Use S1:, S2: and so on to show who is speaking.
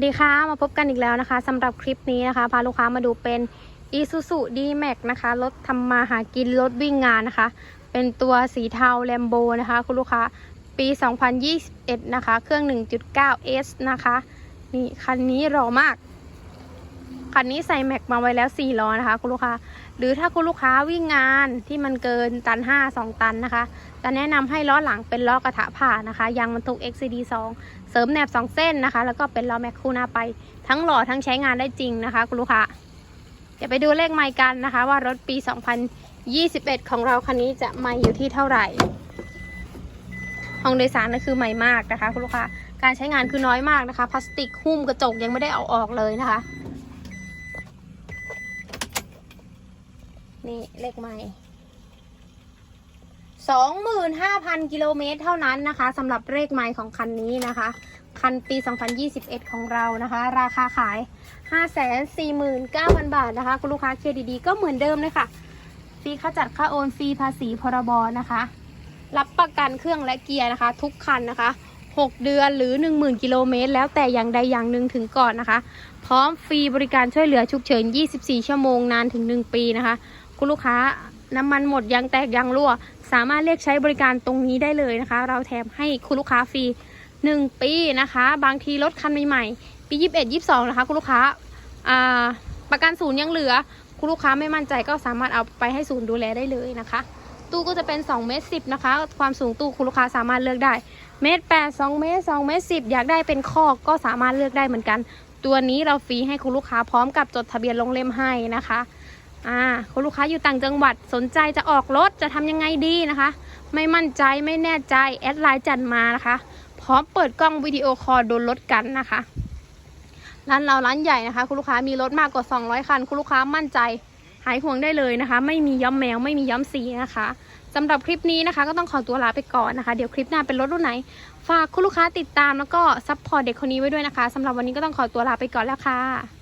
S1: สวัสดีค่ะมาพบกันอีกแล้วนะคะสำหรับคลิปนี้นะคะ พาลูกค้ามาดูเป็น Isuzu D-Max นะคะรถทำมาหากินรถวิ่งงานนะคะ เป็นตัวสีเทาแลมโบนะคะ คุณลูกค้าปี 2021 นะคะ เครื่อง 1.9S นะคะ นี่คันนี้รอมาก คันนี้ใส่แม็กมาไว้แล้ว 4 ล้อนะคะ คุณลูกค้า หรือถ้าคุณลูกค้าวิ่งงานที่มันเกินตัน 5 2 ตันนะคะ จะแนะนำให้ล้อหลังเป็นล้อกระทะผ่านะคะ ยางบรรทุก XCD 2 เสริมแหนบ 2 เส้นนะคะ แล้วก็เป็นล้อแม็กคู่หน้าไป ทั้งหล่อทั้งใช้งานได้จริงนะคะคุณลูกค้าเดี๋ยวไปดูเลขไมล์กันนะคะ ว่ารถปี 2021 ของเราคันนี้จะไมล์อยู่ที่เท่าไหร่ห้องโดยสารนั่นคือใหม่มากนะคะ คุณลูกค้า การใช้งานคือน้อยมากนะคะ พลาสติกหุ้มกระจกยังไม่ได้เอาออกเลยนะคะ นี่เลขไมล์25,000กิโลเมตรเท่านั้นนะคะสำหรับเลขไมล์ของคันนี้นะคะ คันปี 2021 ของเรานะคะ ราคาขาย 549,000 บาทนะคะ คุณลูกค้าเครดิตดีก็เหมือนเดิมเลยค่ะฟรีค่าจัดค่าโอนฟรีภาษีพรบนะคะ รับประกันเครื่องและเกียร์นะคะ ทุกคันนะคะ 6 เดือนหรือ 10,000 กิโลเมตร แล้วแต่อย่างใดอย่างหนึ่งถึงก่อนนะคะ พร้อมฟรีบริการช่วยเหลือฉุกเฉิน 24 ชั่วโมงนานถึง 1 ปีนะคะ คุณลูกค้าน้ำมันหมดยางแตกยางรั่ว สามารถเรียกใช้บริการตรงนี้ได้เลยนะคะ เราแถมให้คุณลูกค้าฟรี 1 ปีนะคะ บางทีรถคันใหม่ๆปี 21 22 นะคะ คุณลูกค้าประกันศูนย์ยังเหลือ คุณลูกค้าไม่มั่นใจก็สามารถเอาไปให้ศูนย์ดูแลได้เลยนะคะ ตู้ก็จะเป็น2เมตร10นะคะ ความสูงตู้คุณลูกค้าสามารถเลือกได้เมตร8 2เมตร2เมตร10อยากได้เป็นคอกก็สามารถเลือกได้เหมือนกัน ตัวนี้เราฟรีให้คุณลูกค้าพร้อมกับจดทะเบียนลงเล่มให้นะคะ อ่าคุณลูกค้าอยู่ต่างจังหวัดสนใจจะออกรถจะทำยังไงดีนะคะ ไม่มั่นใจไม่แน่ใจแอดไลน์จันมานะคะ พร้อมเปิดกล้องวิดีโอคอลดูรถกันนะคะร้านเราร้านใหญ่นะคะ คุณลูกค้ามีรถมากกว่า 200 คัน คุณลูกค้ามั่นใจหายห่วงได้เลยนะคะ ไม่มีย้อมแมวไม่มีย้อมสีนะคะสำหรับคลิปนี้นะคะ ก็ต้องขอตัวลาไปก่อนนะคะ เดี๋ยวคลิปหน้าเป็นรถรุ่นไหน ฝากคุณลูกค้าติดตามแล้วก็ซัพพอร์ตเด็กคนนี้ไว้ด้วยนะคะสำหรับวันนี้ก็ต้องขอตัวลาไปก่อนแล้วค่ะ